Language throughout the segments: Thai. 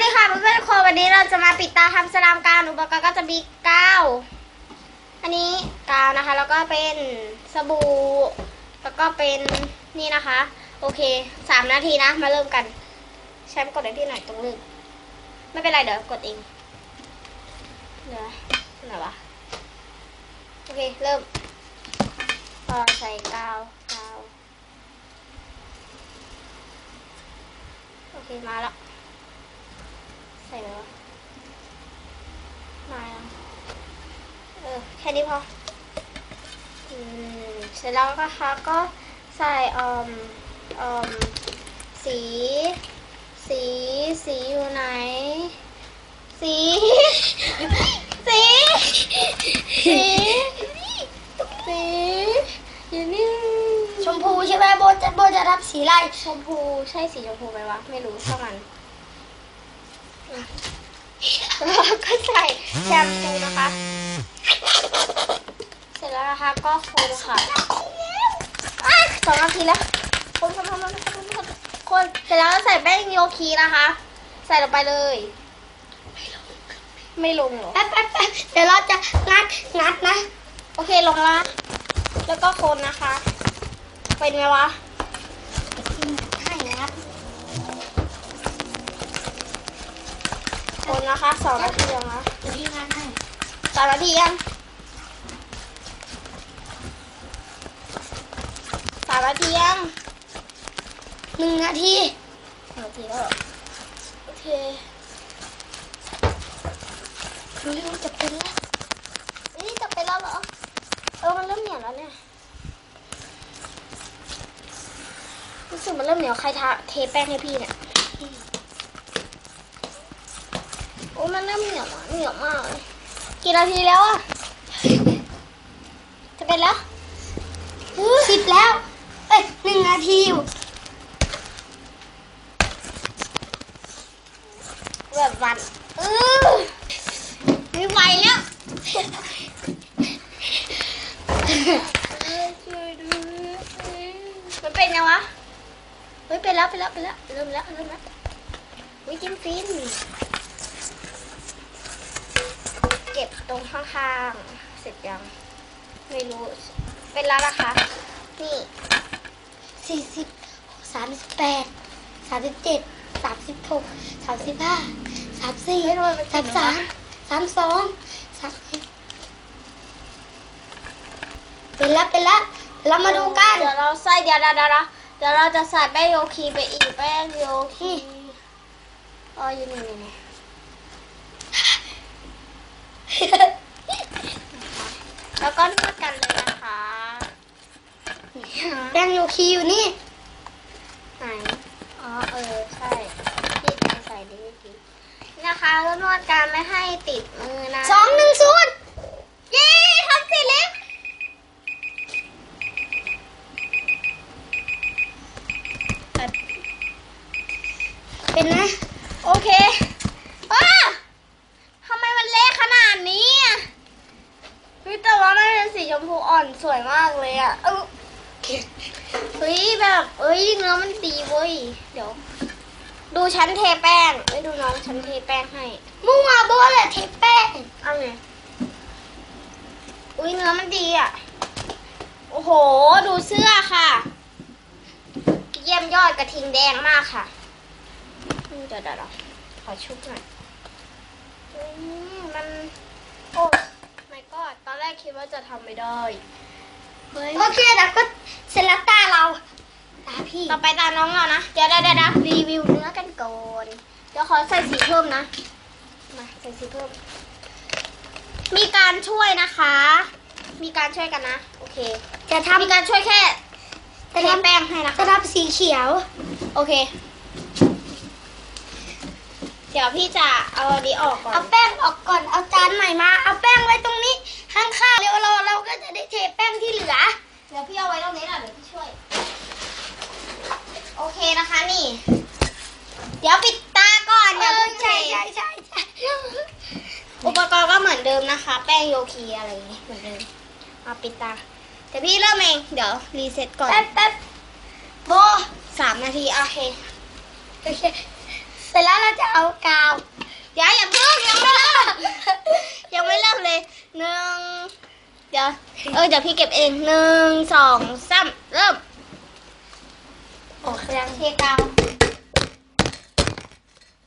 ดีค่ะเพื่อนๆทุกคนวันนี้เราจะมาปิดตาทำสลามการอุปกรณ์ก็จะมีกาวอันนี้กาวนะคะ แล้วก็เป็นสบู่แล้วก็เป็นนี่นะคะ โอเคสามนาทีนะ มาเริ่มกันใช้กดให้พี่หน่อยตรงลึกไม่เป็นไรเดี๋ยวกดเองเดี๋ยวไหนวะโอเคเริ่มพอใส่กาวกาวโอเคมาแล้ว ใส่เลยวะมาแล้วเออแค่นี้พออืมเสร็จแล้วนะคะก็ใส่อมอมสี สีสีอยู่ไหน สี สี สีสีอยู่นี่ชมพูใช่ไหมโบจะโบจะรับสีอะไรชมพูใช่สีชมพูไหมวะ ไม่รู้ช่างมัน แล้วก็ใส่แชมพูนะคะ เสร็จแล้วนะคะก็คนค่ะสองนาทีแล้ว คนคนคนคนคนคนเสร็จแล้วก็ใส่แป้งโยคีนะคะ ใส่ลงไปเลย ไม่ลงหรอแป๊บแป๊บแป๊บเดี๋ยวเราจะงัดงัดนะ โอเคลงละแล้วก็คนนะคะ เป็นไงวะ คนนะคะสองนาทียังนะเดี๋ยวพี่งัดให้สามนาทียังสามนาทียังหนึ่งนาทีสามนาทีแล้วเหรอโอเครู้ว่าจะเป็นแล้วนี่จะเป็นแล้วเหรอเออมันเริ่มเหนียวแล้วเนี่ยรู้สึกมันเริ่มเหนียวใครทาเทแป้งให้พี่เนี่ย โอ้ มันเริ่มเหนียวอะเหนียวมากเลยกี่นาทีแล้วอะจะเป็นแล้วสิบแล้ว เอ้ยหนึ่งนาทีอยู่แบบวันเออไม่ไหวแล้วมันเป็นยังวะเฮ้ยเป็นแล้วเป็นแล้วเป็นแล้วเริ่มแล้วเริ่มแล้ววิจิ้มฟิน เก็บ ตรงข้างๆ เสร็จยัง ไม่รู้ เป็นแล้วนะคะ นี่สี่สิบสามสิบแปดสามสิบเจ็ดสามสิบหกสามสิบห้าสามสี่เฮ้ยทำไมมันติสาดมวะสามสามสองสามเป็นแล้วเป็นแล้วเรามาดูกัน เดี๋ยวเราใส่เดี๋ยวเดี๋ยวเดี๋ยวเราเดี๋ยวเราจะใส่แป้งโยคีไปอีกแป้งโยคีอ๋ออยู่นี่นี่นี่ แล้วก็นวดกันเลยนะคะแป้งโยคีอยู่นี่ ไหน อ๋อ เออ ใช่พี่จะใส่ดีดีนะคะแล้วนวดกันไม่ให้ติดมือนะสองหนึ่งศูนย์ เย้ทำเสร็จแล้ว เป็นนะ โอเคอ้าทำไมมันเละขนาดนี้อะเฮ้ยแต่ว่ามันเป็นสีชมพูอ่อนสวย มากเลยอะเออเฮ้ยแบบเอ้ยเนื้อมันดีเว้ย เดี๋ยว ดูชั้นเทแป้งไม่ดูน้องชั้นเทแป้งให้มุ่งมาโบแหละเทแป้งเอาไงอุ้ยเนื้อมันดีอะ โอ้โห ดูเสื้อค่ะ เยี่ยมยอดกระทิงแดงมากค่ะเดี๋ยวเดี๋ยวขอชุบหน่อยอืมมัน โอ้ไม่ก็ตอนแรกคิดว่าจะทำไม่ได้ เฮ้ยโอเคแล้วก็เสร็จแล้วตาเราตาพี่ต่อไปตามน้องเรานะ เดี๋ยวเดี๋ยวเดี๋ยวเดี๋ยวรีวิวเนื้อกันก่อนเดี๋ยวขอใส่สีเพิ่มนะ มาใส่สีเพิ่ม มีการช่วยนะคะ มีการช่วยกันนะ โอเค จะมีทำการช่วยแค่จะเททำแป้งให้นะจะคะทำสีเขียว โอเค เดี๋ยวพี่จะเอาอันนี้ออกก่อน เอาแป้งออกก่อน เอาจานใหม่มา เอาแป้งไว้ตรงนี้ข้างๆเดี๋ยวเราเราก็จะได้เทแป้งที่เหลือ เดี๋ยวพี่เอาไว้ตรงนี้แหละเดี๋ยวพี่ช่วย โอเคนะคะนี่ เดี๋ยวปิดตาก่อนเออย่าอเพิ่งเท ใช่ใช่ใช่ใช่อุปกรณ์ก็เหมือนเดิมนะคะ แป้งโยคีอะไรอย่างงี้เหมือนเดิมเอาปิดตาเดี๋ยวพี่เริ่มเอง เดี๋ยวรีเซ็ตก่อนแป๊บแป๊บโบสามนาทีโอเค โอเค เสร็จแล้วเราจะเอากาวอย่าอย่าเพิ่งยังไม่เริ่มยังไม่เริ่มเลยหนึ่งเดี๋ยวเออเดี๋ยวพี่เก็บเองหนึ่งสองสามเริ่มออกแรงเทกาว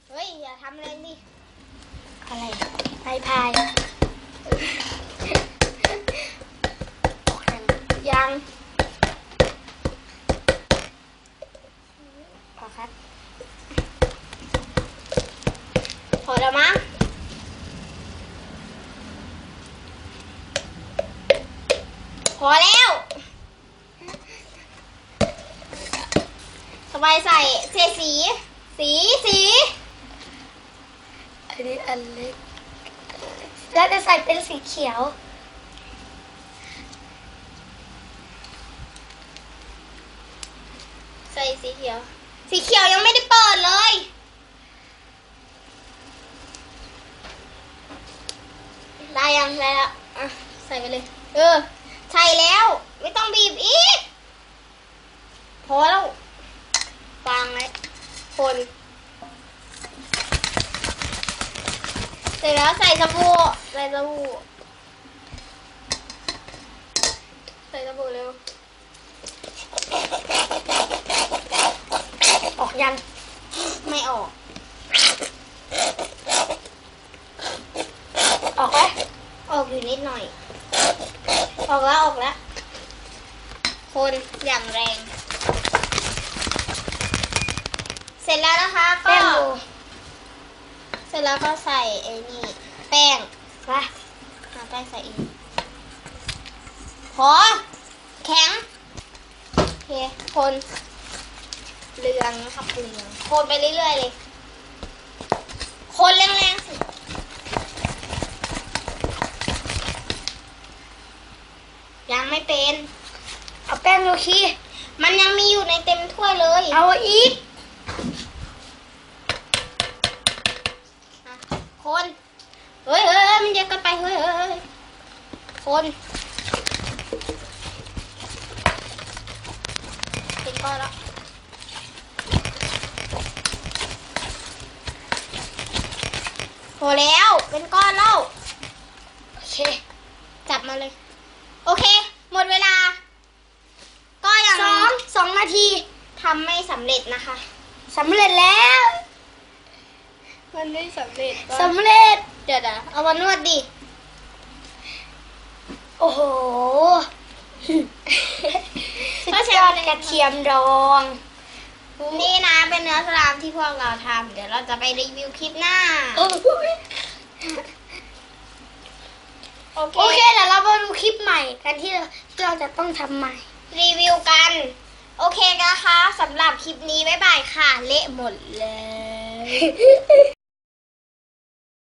เฮ้ยอย่าทำแรงดิอะไรพายพายยังพอครับ พอแล้วมั้งพอแล้ว สบายใส่เสี สีสีอันนี้อันเล็กแล้วจะใส่เป็นสีเขียวใส่สีเขียว สีเขียวยังไม่ได้เปิดเลยได้ยังได้แล้ว อะ ใส่ไปเลย เออใช่แล้ว ไม่ต้องบีบอีก พอแล้ว วางไว้คนเสร็จแล้วใส่สบู่ใส่สบู่ใส่สบู่เร็ว ออกยัง ไม่ออก ออกไหมออกอยู่นิดหน่อย ออกแล้วออกแล้ว คนอย่างแรง เส ร็จแล้วนะคะก็แป้งโรเสร็จแล้วก็ใส่ไอ้นี่แป้งมาหาแป้งใส่อีกพอแข็งโอเคคนเรืองนะครับเรืองคนไปเรื่อยๆเลย คนแรงๆสิ ยังไม่เป็น เอาแป้งโรคีมันยังมีอยู่ในเต็มถ้วยเลย เอาอีก อะ คนเฮ้ยเฮ้ยเฮ้ยมันเยอะเกันไป เฮ้ยเฮ้ยเฮ้ยคนเป็นก้อนแล้วพอแล้ว เป็นก้อนแล้ว โอเค จับมาเลย โอเค หมดเวลา ก็ยังสองสองนาทีทำไม่สำเร็จนะคะสำเร็จแล้ว มันไม่สำเร็จสำเร็จ เดี๋ยวนะเอามานวดดิ โอ้โหก็ใช้ยอดเลยกระเทียมดอง นี่นะเป็นเนื้อสลามที่พวกเราทำเดี๋ยวเราจะไปรีวิวคลิปหน้า โอ้ยโอเคโอเคเดี๋ยวเรามาดูคลิปใหม่กันที่เราจะต้องทำใหม่ รีวิวกัน โอเคนะคะสำหรับคลิปนี้บ๊ายบายค่ะ เละหมดเลย